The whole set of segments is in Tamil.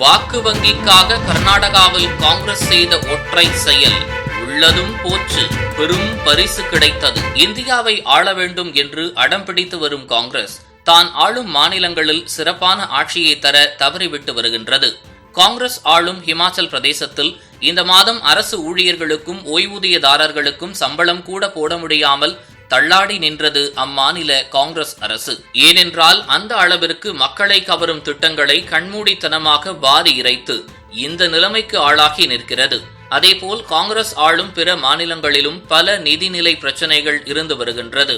வாக்கு வங்கிக்காக கர்நாடகாவில் காங்கிரஸ் செய்த ஒற்றை செயல் உள்ளதும் போச்சு பெரும் பரிசு கிடைத்தது. இந்தியாவை ஆள வேண்டும் என்று அடம் பிடித்து வரும் காங்கிரஸ் தான் ஆளும் மாநிலங்களில் சிறப்பான ஆட்சியை தர தவறிவிட்டு வருகின்றது. காங்கிரஸ் ஆளும் ஹிமாச்சல் பிரதேசத்தில் இந்த மாதம் அரசு ஊழியர்களுக்கும் ஓய்வூதியதாரர்களுக்கும் சம்பளம் கூட போட முடியாமல் தள்ளாடி நின்றது அம்மாநில காங்கிரஸ் அரசு. ஏனென்றால் அந்த அளவிற்கு மக்களை கவரும் திட்டங்களை கண்மூடித்தனமாக வாரி இறைத்து இந்த நிலைமைக்கு ஆளாகி நிற்கிறது. அதேபோல் காங்கிரஸ் ஆளும் பிற மாநிலங்களிலும் பல நிதிநிலை பிரச்சனைகள் இருந்து வருகின்றது.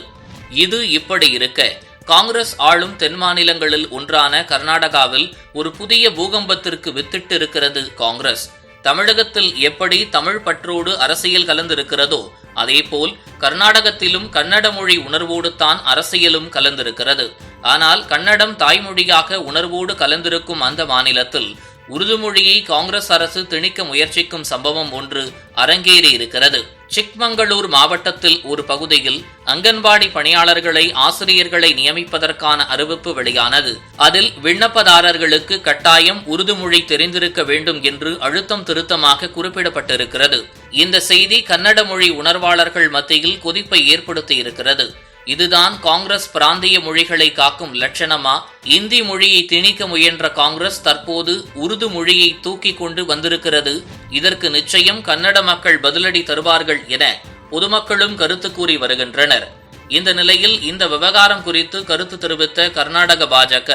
இது இப்படி இருக்க காங்கிரஸ் ஆளும் தென் மாநிலங்களில் ஒன்றான கர்நாடகாவில் ஒரு புதிய பூகம்பத்திற்கு வித்திட்டு இருக்கிறது காங்கிரஸ். தமிழகத்தில் எப்படி தமிழ் பற்றோடு அரசியல் கலந்திருக்கிறதோ அதேபோல் கர்நாடகத்திலும் கன்னட மொழி உணர்வோடு தான் அரசியலும் கலந்திருக்கிறது. ஆனால் கன்னடம் தாய்மொழியாக உணர்வோடு கலந்திருக்கும் அந்த மாநிலத்தில் உருது மொழியை காங்கிரஸ் அரசு திணிக்க முயற்சிக்கும் சம்பவம் ஒன்று அரங்கேறி இருக்கிறது சிக்மங்களூர் மாவட்டத்தில் ஒரு பகுதியில் அங்கன்வாடி பணியாளர்களை ஆசிரியர்களை நியமிப்பதற்கான அறிவிப்பு வெளியானது. அதில் விண்ணப்பதாரர்களுக்கு கட்டாயம் உருது மொழி தெரிந்திருக்க வேண்டும் என்று அழுத்தம் திருத்தமாக குறிப்பிடப்பட்டிருக்கிறது. இந்த செய்தி கன்னட மொழி உணர்வாளர்கள் மத்தியில் கொதிப்பை ஏற்படுத்தி இருக்கிறது இதுதான் காங்கிரஸ் பிராந்திய மொழிகளை காக்கும் லட்சணமா? இந்தி மொழியை திணிக்க முயன்ற காங்கிரஸ் தற்போது உருது மொழியை தூக்கி கொண்டு வந்திருக்கிறது. இதற்கு நிச்சயம் கன்னட மக்கள் பதிலடி தருவார்கள் என பொதுமக்களும் கருத்து கூறி வருகின்றனர். இந்த நிலையில் இந்த விவகாரம் குறித்து கருத்து தெரிவித்த கர்நாடக பாஜக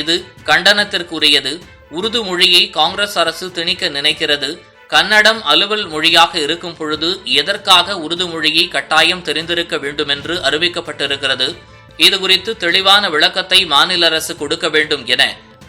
இது கண்டனத்திற்குரியது. உருது மொழியை காங்கிரஸ் அரசு திணிக்க நினைக்கிறது. கன்னடம் அலுவல் மொழியாக இருக்கும் பொழுது எதற்காக உருது மொழியை கட்டாயம் தெரிந்திருக்க வேண்டுமென்று அறிவிக்கப்பட்டிருக்கிறது. இதுகுறித்து தெளிவான விளக்கத்தை மாநில அரசு கொடுக்க வேண்டும் என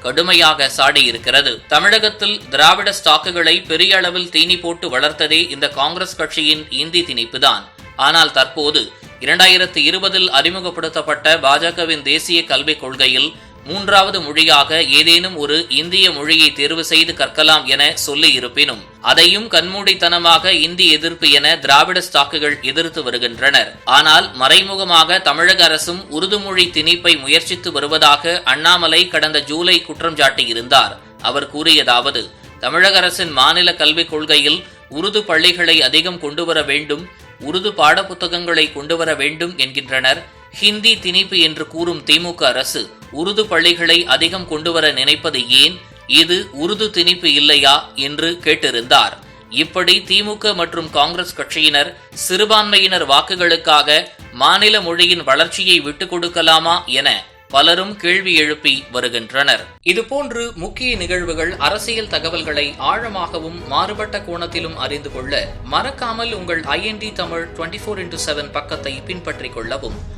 கடுமையாக சாடியிருக்கிறது. தமிழகத்தில் திராவிட ஸ்டாக்குகளை பெரிய அளவில் தீனி போட்டு வளர்த்ததே இந்த காங்கிரஸ் கட்சியின் இந்தி திணிப்புதான். ஆனால் தற்போது இரண்டாயிரத்தி இருபதில் அறிமுகப்படுத்தப்பட்ட பாஜகவின் தேசிய கல்விக் கொள்கையில் மூன்றாவது மொழியாக ஏதேனும் ஒரு இந்திய மொழியை தேர்வு செய்து கற்கலாம் என சொல்லி இருப்பினும் அதையும் கண்மூடித்தனமாக இந்தி எதிர்ப்பு என திராவிட ஸ்டாக்குகள் எதிர்த்து வருகின்றனர். ஆனால் மறைமுகமாக தமிழக அரசும் உருது மொழி திணிப்பை முயற்சித்து வருவதாக அண்ணாமலை கடந்த ஜூலை குற்றம் சாட்டியிருந்தார். அவர் கூறியதாவது தமிழக அரசின் மாநில கல்விக் கொள்கையில் உருது பள்ளிகளை அதிகம் கொண்டு வர வேண்டும் உருது பாடப்புத்தகங்களை கொண்டு வர வேண்டும் என்கின்றனர். ஹிந்தி திணிப்பு என்று கூறும் திமுக அரசு உருது பள்ளிகளை அதிகம் கொண்டுவர நினைப்பது ஏன்? இது உருது திணிப்பு இல்லையா? என்று கேட்டிருந்தார். இப்படி திமுக மற்றும் காங்கிரஸ் கட்சியினர் சிறுபான்மையினர் வாக்குகளுக்காக மாநில மொழியின் வளர்ச்சியை விட்டுக் கொடுக்கலாமா என பலரும் கேள்வி எழுப்பி வருகின்றனர். இதுபோன்று முக்கிய நிகழ்வுகள் அரசியல் தகவல்களை ஆழமாகவும் மாறுபட்ட கோணத்திலும் அறிந்து கொள்ள மறக்காமல் உங்கள் IND Tamil twenty four into seven பக்கத்தை பின்பற்றிக் கொள்ளவும்.